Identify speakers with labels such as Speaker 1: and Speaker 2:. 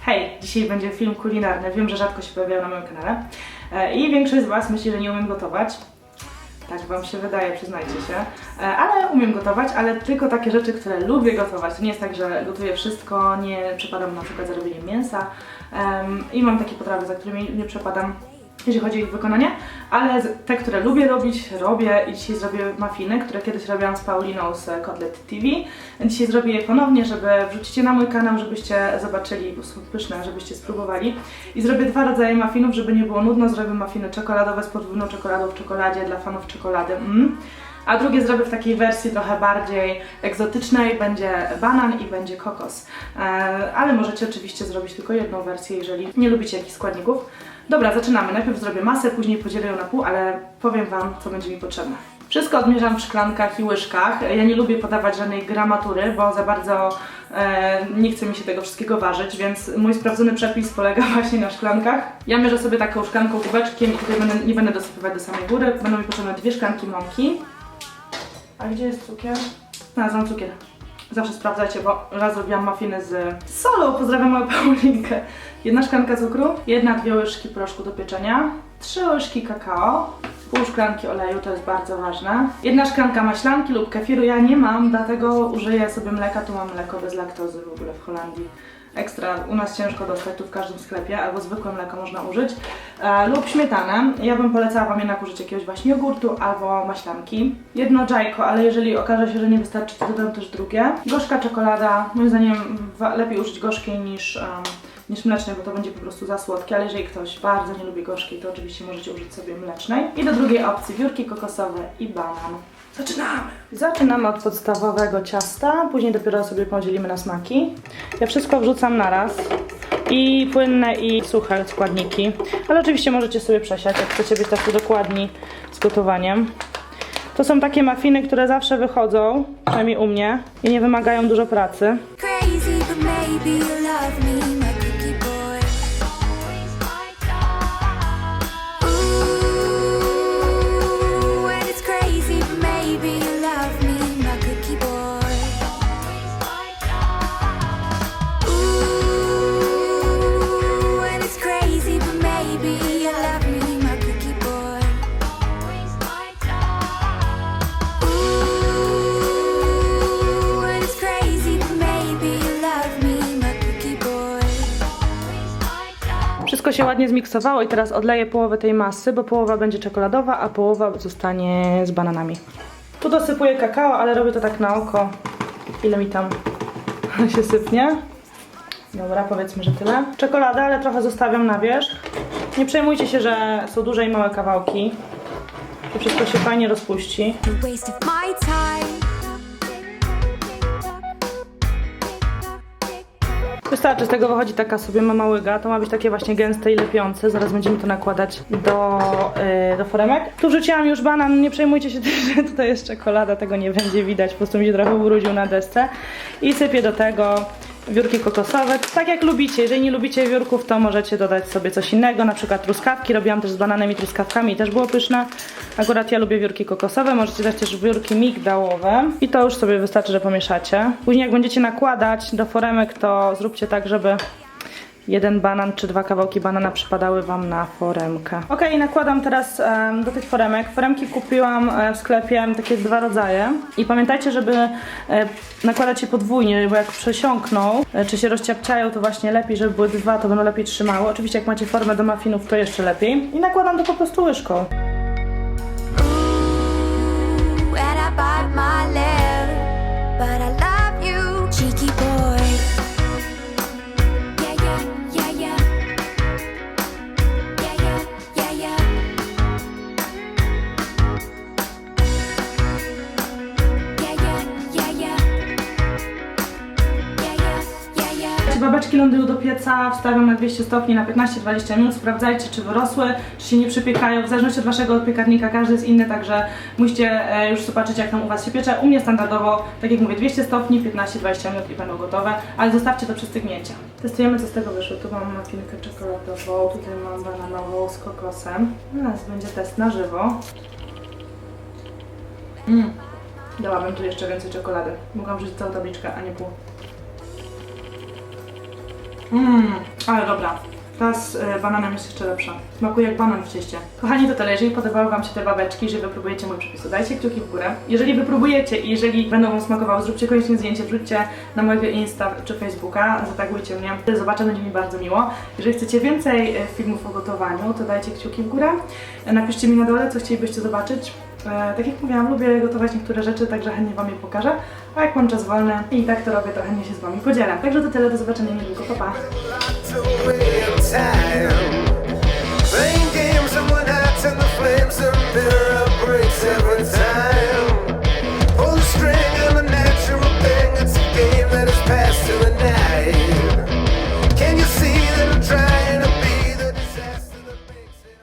Speaker 1: Hej, dzisiaj będzie film kulinarny. Wiem, że rzadko się pojawiają na moim kanale. E, I większość z Was myśli, że nie umiem gotować. Tak Wam się wydaje, przyznajcie się. E, Ale umiem gotować, ale tylko takie rzeczy, które lubię gotować. To nie jest tak, że gotuję wszystko, nie przepadam na przykład za robieniem mięsa. I mam takie potrawy, za którymi nie przepadam jeśli chodzi o ich wykonanie, ale te, które lubię robić, robię i dzisiaj zrobię muffiny, które kiedyś robiłam z Pauliną z Kotlet TV. Dzisiaj zrobię je ponownie, żeby wrzucić je na mój kanał, żebyście zobaczyli, bo są pyszne, żebyście spróbowali. I zrobię dwa rodzaje muffinów, żeby nie było nudno, zrobię muffiny czekoladowe z podwójną czekoladą w czekoladzie dla fanów czekolady. Mm. A drugie zrobię w takiej wersji trochę bardziej egzotycznej, będzie banan i będzie kokos. E, ale możecie oczywiście zrobić tylko jedną wersję, jeżeli nie lubicie jakichś składników. Dobra, zaczynamy. Najpierw zrobię masę, później podzielę ją na pół, ale powiem Wam, co będzie mi potrzebne. Wszystko odmierzam w szklankach i łyżkach. Ja nie lubię podawać żadnej gramatury, bo za bardzo e, nie chce mi się tego wszystkiego ważyć, więc mój sprawdzony przepis polega właśnie na szklankach. Ja mierzę sobie taką szklanką kubeczkiem i tutaj będę, nie będę dosypywać do samej góry. Będą mi potrzebne dwie szklanki mąki. A gdzie jest cukier? Znalazłam cukier. Zawsze sprawdzajcie, bo raz robiłam muffiny z solą. Pozdrawiam moją Paulinkę. Jedna szklanka cukru, jedna, dwie łyżki proszku do pieczenia, trzy łyżki kakao, pół szklanki oleju, to jest bardzo ważne, jedna szklanka maślanki lub kefiru. Ja nie mam, dlatego użyję sobie mleka. Tu mam mleko bez laktozy w ogóle w Holandii. Ekstra, u nas ciężko dostać tu w każdym sklepie, albo zwykłe mleko można użyć, e, lub śmietanę. Ja bym polecała Wam jednak użyć jakiegoś właśnie jogurtu albo maślanki. Jedno jajko, ale jeżeli okaże się, że nie wystarczy, to dodam też drugie. Gorzka czekolada, moim zdaniem lepiej użyć gorzkiej niż, em, niż mlecznej, bo to będzie po prostu za słodkie, ale jeżeli ktoś bardzo nie lubi gorzkiej, to oczywiście możecie użyć sobie mlecznej. I do drugiej opcji wiórki kokosowe i banan. Zaczynamy! Zaczynamy od podstawowego ciasta, później dopiero sobie podzielimy na smaki. Ja wszystko wrzucam naraz. I płynne i suche składniki. Ale oczywiście możecie sobie przesiać, jak chcecie być tacy dokładni z gotowaniem. To są takie muffiny, które zawsze wychodzą, przynajmniej u mnie, i nie wymagają dużo pracy.
Speaker 2: crazy, but maybe you love me,
Speaker 1: Wszystko się ładnie zmiksowało i teraz odleję połowę tej masy, bo połowa będzie czekoladowa, a połowa zostanie z bananami. Tu dosypuję kakao, ale robię to tak na oko. Ile mi tam się sypnie. Dobra, powiedzmy, że tyle. Czekoladę, ale trochę zostawiam na wierzch. Nie przejmujcie się, że są duże i małe kawałki. To wszystko się fajnie rozpuści. Wystarczy, z tego wychodzi taka sobie mama łyga. To ma być takie właśnie gęste i lepiące. Zaraz będziemy to nakładać do, yy, do foremek. Tu wrzuciłam już banan, nie przejmujcie się tym, że tutaj jest czekolada, tego nie będzie widać. Po prostu mi się trochę ubrudził na desce. I sypię do tego wiórki kokosowe. Tak jak lubicie. Jeżeli nie lubicie wiórków, to możecie dodać sobie coś innego, na przykład truskawki. Robiłam też z bananem i truskawkami i też było pyszne. Akurat ja lubię wiórki kokosowe, możecie dać też wiórki migdałowe. I to już sobie wystarczy, że pomieszacie. Później jak będziecie nakładać do foremek, to zróbcie tak, żeby jeden banan czy dwa kawałki banana przypadały Wam na foremkę. Ok, nakładam teraz em, do tych foremek. Foremki kupiłam e, w sklepie, takie dwa rodzaje. I pamiętajcie, żeby e, nakładać je podwójnie, bo jak przesiąkną, e, czy się rozciapciają, to właśnie lepiej, żeby były dwa, to będą lepiej trzymały. Oczywiście jak macie formę do muffinów, to jeszcze lepiej. I nakładam to po prostu łyżką. Lądują do pieca, wstawiam na 200 stopni na 15-20 minut. Sprawdzajcie, czy wyrosły, czy się nie przypiekają. W zależności od waszego piekarnika każdy jest inny, także musicie e, już zobaczyć, jak tam u was się piecze. U mnie standardowo, tak jak mówię, 200 stopni, 15-20 minut i będą gotowe, ale zostawcie do przystygnięcia. Testujemy, co z tego wyszło. Tu mam mafinkę czekoladową, tutaj mam bananową z kokosem. Teraz będzie test na żywo. Mm. Dałabym tu jeszcze więcej czekolady. Mogłam wrzucić całą tabliczkę, a nie pół. Mmm, ale dobra. Ta z y, bananem jest jeszcze lepsza. Smakuje jak banan w cieście. Kochani, to tyle. Jeżeli podobały Wam się te babeczki, jeżeli wypróbujecie mój przepis, to dajcie kciuki w górę. Jeżeli wypróbujecie i jeżeli będą Wam smakowały, zróbcie koniecznie zdjęcie, wrzućcie na mojego Insta czy Facebooka, zatagujcie mnie. Wtedy zobaczę, będzie mi bardzo miło. Jeżeli chcecie więcej e, filmów o gotowaniu, to dajcie kciuki w górę. E, Napiszcie mi na dole, co chcielibyście zobaczyć. E, tak jak mówiłam, lubię gotować niektóre rzeczy, także chętnie Wam je pokażę. A jak mam czas wolny i tak to robię, to chętnie się z Wami podzielę. Także to tyle, do zobaczenia niedługo, pa pa!
Speaker 3: The flames and breaks every time